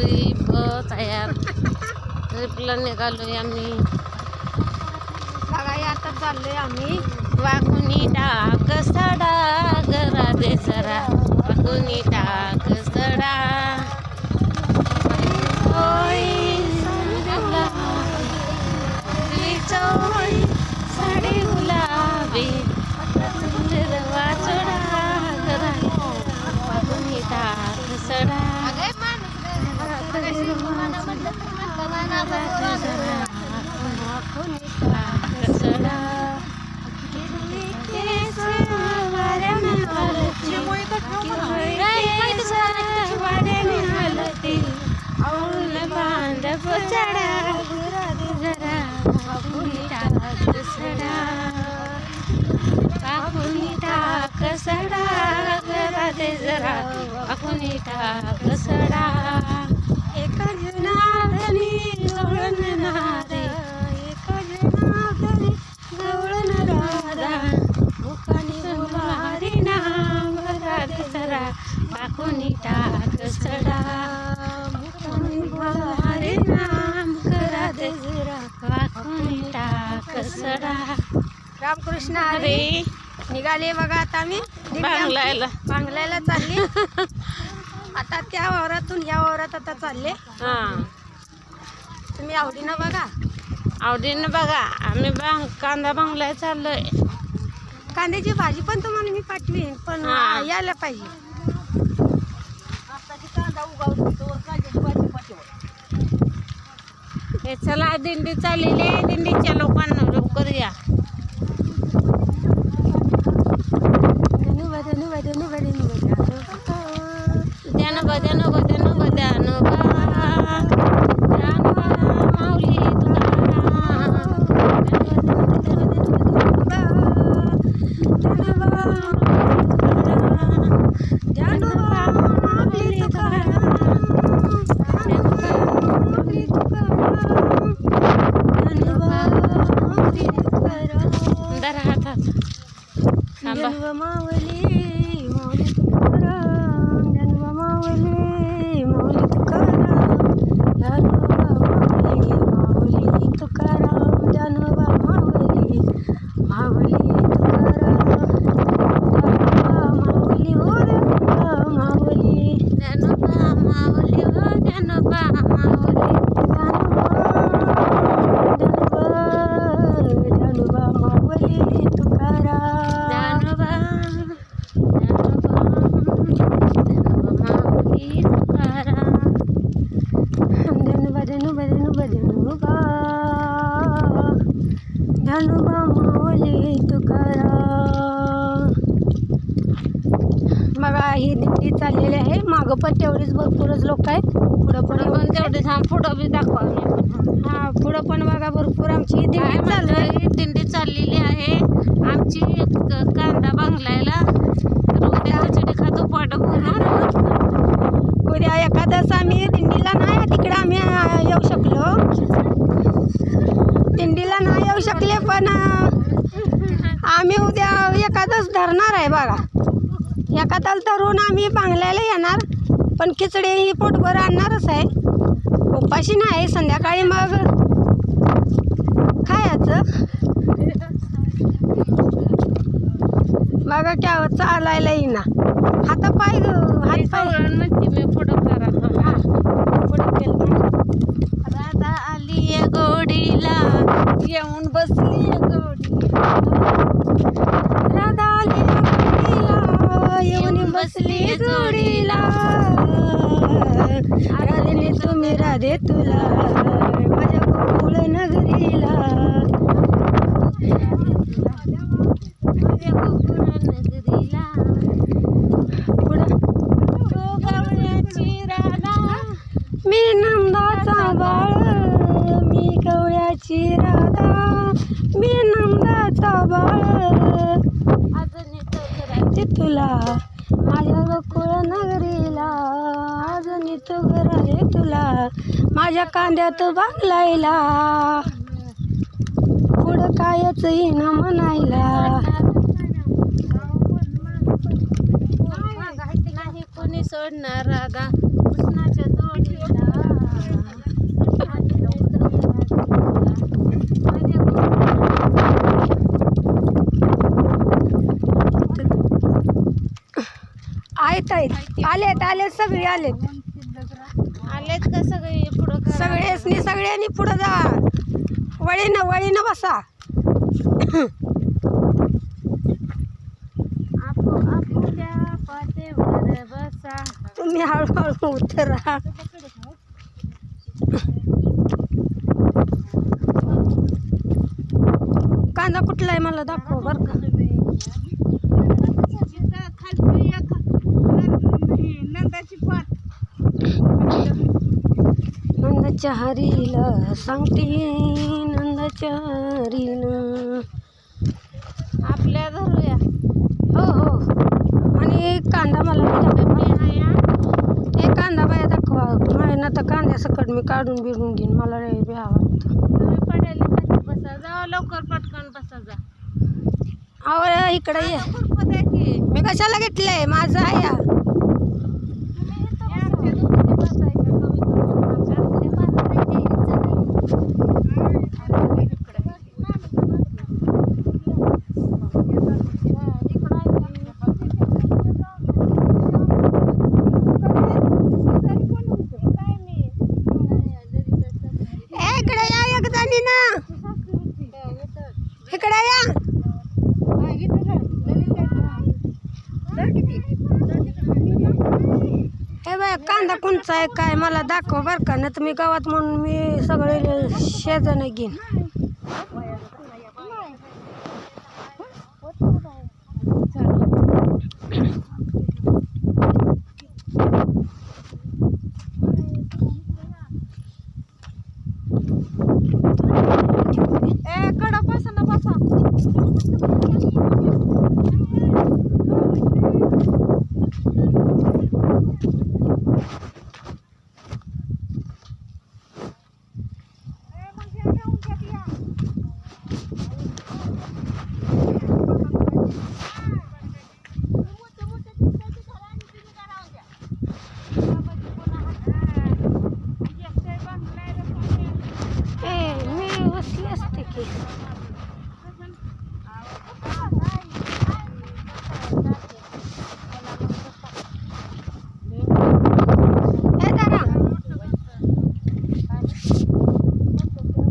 Trip तयार. ट्रिपला निघालोय आम्ही. बघा हे आता चाललोय आम्ही. वाकुनी टाक सडा गरा दे जरा. वाकुनी टाक सडा. होय, कसडा आपली चोळी, जरा आपण टाक सडा. टाकून टाक सडा गुलारी नाम राधे जरा टाकून टाक सडा रामकृष्ण अरे. हरी निघाले बघा आता आम्ही बांगलायला. बांगलायला चालली. आता त्या वावरातून या वावरात आता चालले. हा. तुम्ही आवडीनं बघा. आवडीनं बघा. आम्ही बांग कांदा बांगलाय चाललोय. कांद्याची भाजी पण तुम्हाला मी पाठवीन पण हा. यायला पाहिजे. हे चला दिंडी चाललेली आहे. दिंडीच्या लोकांना लवकर या. धन्यवाद धन्यवाद धन्यवाद धन्यवाद. द्यानं बा द्यानं बा द्यानं बा द्यानं बा. द्यानं बा माऊली दरा हातात थांबा मावली माऊली तुकाराम जन्म माऊली माऊली तुकाराम जानोबा माऊली माऊली तुकाराम जानोबा माऊली माऊली तुकाराम जानोबा माऊली हो जानोबा माऊली द्यानं बा माऊली हो द्यानं बा माऊली जानोबा माऊली तुकाराम द्यानं बा द्यानं बा द्यानं बा माऊली तुकाराम धनुबा धनुबा धनुबा धनुबा धनुबा माऊली तुकाराम बघा ही दिंडी चाललेली आहे. मागं पण तेवढीच भरपूरच लोक आहेत. पुढं पण पण तेवढे थांब फोटो बी दाखवा. हा पुढं पण बघा भरपूर आमची ही दिंडी चालू आहे. दिंडी चाललेली आहे. आमची कांदा बांगलायला. खिचडी खातो पोट भरून. उद्या एखादं आम्ही दिंडीला नाही तिकडे आम्ही येऊ शकलो. दिंडीला नाही येऊ शकले पण आम्ही उद्या एखादंच धरणार आहे बघा. एखादं धरून आम्ही बांगल्याला येणार पण खिचडी ही पोटभर आणणारच आहे. उपाशी नाही संध्याकाळी मग खायचं. बघा क्या चालायला येईना. हाता पाय हात पाय. आली गोडीला येऊन बसली आहे गोडीला राधा आली जोडीला, येऊन बसली जोडीला राधेने तुम्ही तुला माझ्या गोकुळ नगरीला. माझ्या नगरीला पुढं मी नंदाचा बाळ मी गवळ्याची राधा. मी नंदाचा बाळ. ते तुला माझ्या गोकुळ नगरीला. आहेत घर आहे तुला. माझ्या कांद्यात बांगलायला पुढं कायच येणं म्हणायला नाही कोणी सोडणार रागा. आहेत आहेत आलेत आलेत सगळे आलेत. आलेत का सगळे पुढं करा? सगळ्यांनी पुढं जा. वळीनं वळीनं बसा. आपो आपुल्या पातेवर बसा. तुम्ही हळूहळू उतरा कांदा कुठला आहे मला दाखव बर का नंदाची पात नंदाच्या हरीला सांगते नंदाच्या हरीला आपल्या धरूया. हो हो. आणि कांदा मला हे कांदा बाया दाखवा. माझ्या ना तर कांद्या सकट मी काढून बिडून घेईन. मला लय बी आवडतं. बसा. जा लवकर पटकन बसा जा. अहो इकडे ये. मी कशाला घेतलंय? माझं आहे या. इकडे या. हे बाय कांदा कोणचा आहे काय? मला दाखव बरं का नाही तर मी गावात म्हणून मी सगळे शेजाने घेईन. Hey, me, what's this?